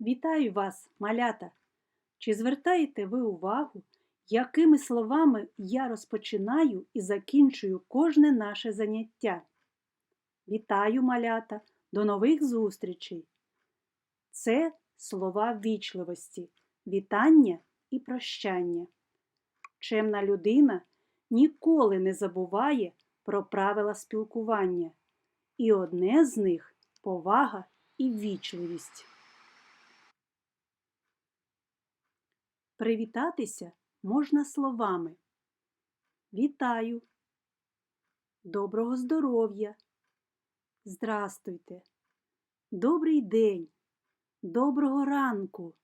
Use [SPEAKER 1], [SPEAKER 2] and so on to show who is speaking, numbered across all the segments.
[SPEAKER 1] Вітаю вас, малята! Чи звертаєте ви увагу, якими словами я розпочинаю і закінчую кожне наше заняття? Вітаю, малята! До нових зустрічей! Це слова ввічливості, вітання і прощання. Чемна людина ніколи не забуває про правила спілкування, і одне з них повага і ввічливість. Привітатися можна словами. Вітаю, доброго здоров'я, Здрастуйте, добрий день, доброго ранку,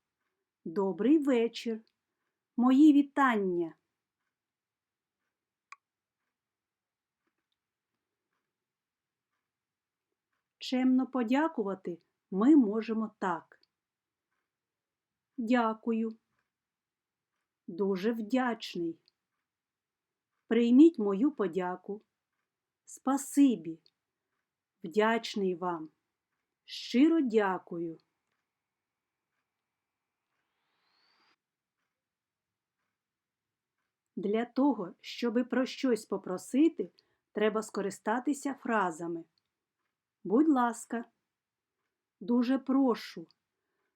[SPEAKER 1] добрий вечір, мої вітання. Чемно подякувати ми можемо так. Дякую. Дуже вдячний. Прийміть мою подяку. Спасибі. Вдячний вам. Щиро дякую. Для того, щоби про щось попросити, треба скористатися фразами. Будь ласка, дуже прошу,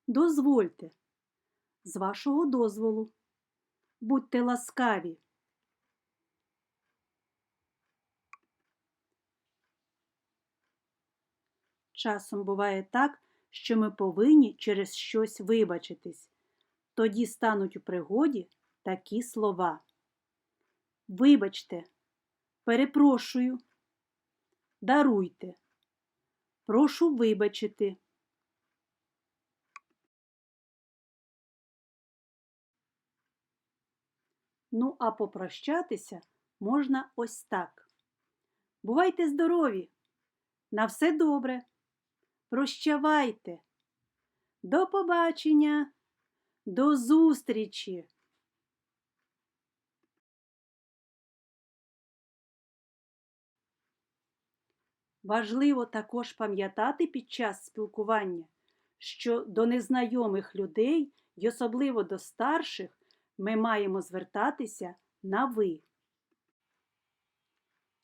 [SPEAKER 1] дозвольте, з вашого дозволу. Будьте ласкаві. Часом буває так, що ми повинні через щось вибачитись. Тоді стануть у пригоді такі слова. Вибачте, перепрошую, даруйте, прошу вибачити. Ну, а попрощатися можна ось так. Бувайте здорові! На все добре! Прощавайте! До побачення! До зустрічі! Важливо також пам'ятати під час спілкування, що до незнайомих людей і особливо до старших ми маємо звертатися на ви.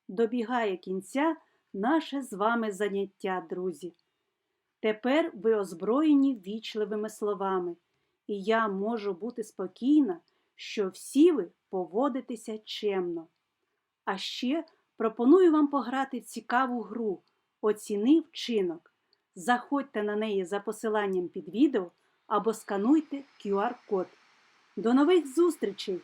[SPEAKER 1] Добігає кінця наше з вами заняття, друзі. Тепер ви озброєні вічливими словами, і я можу бути спокійна, що всі ви поводитеся чемно. А ще пропоную вам пограти цікаву гру Оціни вчинок. Заходьте на неї за посиланням під відео або скануйте QR-код. До нових зустрічей!